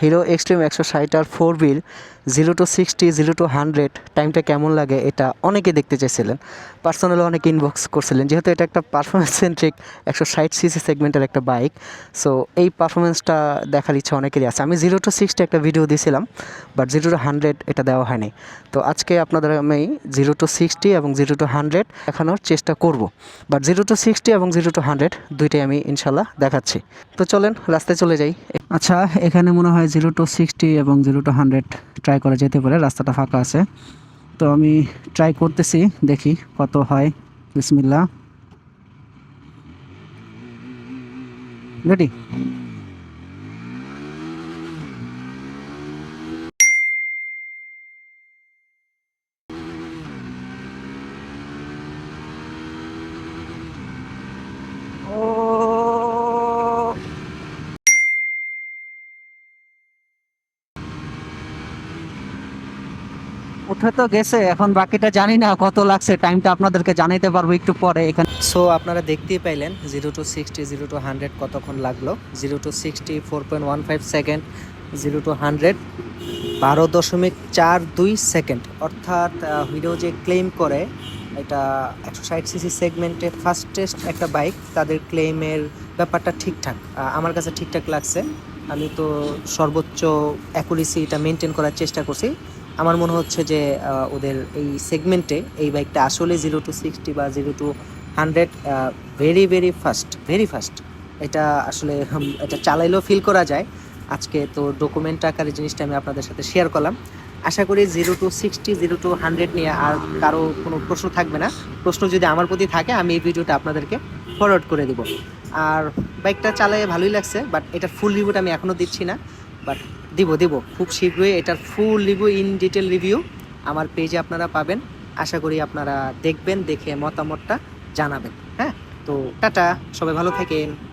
Hero Xtreme একশো ষাট আর ফোর বির zero to sixty zero to hundred টাইমটা কেমন লাগে এটা অনেকে দেখতে চেয়েছিলেন পার্সোনালি অনেকে ইনবক্স করছিলেন যেহেতু এটা একটা পারফরমেন্স সেন্ট্রিক একশো ষাট সিসি সেগমেন্টের একটা বাইক সো এই পারফরমেন্সটা দেখার ইচ্ছা অনেকেরই আছে আমি জিরো টু সিক্সটি একটা ভিডিও দিয়েছিলাম বাট জিরো টু হান্ড্রেড এটা দেওয়া হয়নি তো আজকে আপনাদের আমি জিরো টু সিক্সটি এবং জিরো টু হান্ড্রেড দেখানোর চেষ্টা করব বাট জিরো টু সিক্সটি এবং জিরো টু হান্ড্রেড দুইটাই আমি ইনশাল্লাহ দেখাচ্ছি তো চলেন রাস্তায় চলে যাই আচ্ছা এখানে মনে হয় জিরো টু সিক্সটি এবং জিরো টু হান্ড্রেড ট্রাই করা যেতে পারে, রাস্তাটা ফাঁকা আছে। তো আমি ট্রাই করতেছি, দেখি কত হয়। বিসমিল্লা রেডি উঠে তো গেছে, এখন বাকিটা জানি না কত লাগছে টাইমটা আপনাদেরকে জানাইতে পারব একটু পরে এখানে। সো আপনারা দেখতেই পাইলেন zero to sixty zero to hundred কতক্ষণ লাগল? Zero to sixty four point one five second zero to hundred বারো দশমিক চার দুই সেকেন্ড অর্থাৎ হিরো যে ক্লেম করে, এটা একশো ষাট সিসি সেগমেন্টে ফাস্টেস্ট একটা বাইক তাদের ক্লেমের ব্যাপারটা ঠিকঠাক আমার কাছে ঠিকঠাক লাগছে। আমি তো সর্বোচ্চ অ্যাকুরেসি এটা মেনটেন করার চেষ্টা করছি। আমার মনে হচ্ছে যে ওদের এই সেগমেন্টে এই বাইকটা আসলে জিরো টু সিক্সটি বা zero to hundred very very fast very fast এটা আসলে এটা চালাইলেও ফিল করা যায়। আজকে তো ডকুমেন্ট আকারে জিনিসটা আমি আপনাদের সাথে শেয়ার করলাম। আশা করি zero to sixty zero to hundred নিয়ে আর কারও কোনো প্রশ্ন থাকবে না। প্রশ্ন যদি আমার প্রতি থাকে, আমি এই ভিডিওটা আপনাদেরকে ফরওয়ার্ড করে দিব। আর বাইকটা চালায় ভালোই লাগছে বাট এটা ফুল রিভিউটা আমি এখনও দিচ্ছি না। বাট দিব দিব। খুব শীঘ্রই এটার full review in detail review আমার পেজে আপনারা পাবেন। আশা করি আপনারা দেখবেন, দেখে মতামতটা জানাবেন। হ্যাঁ? তো টাটা, সবাই ভালো থাকেন।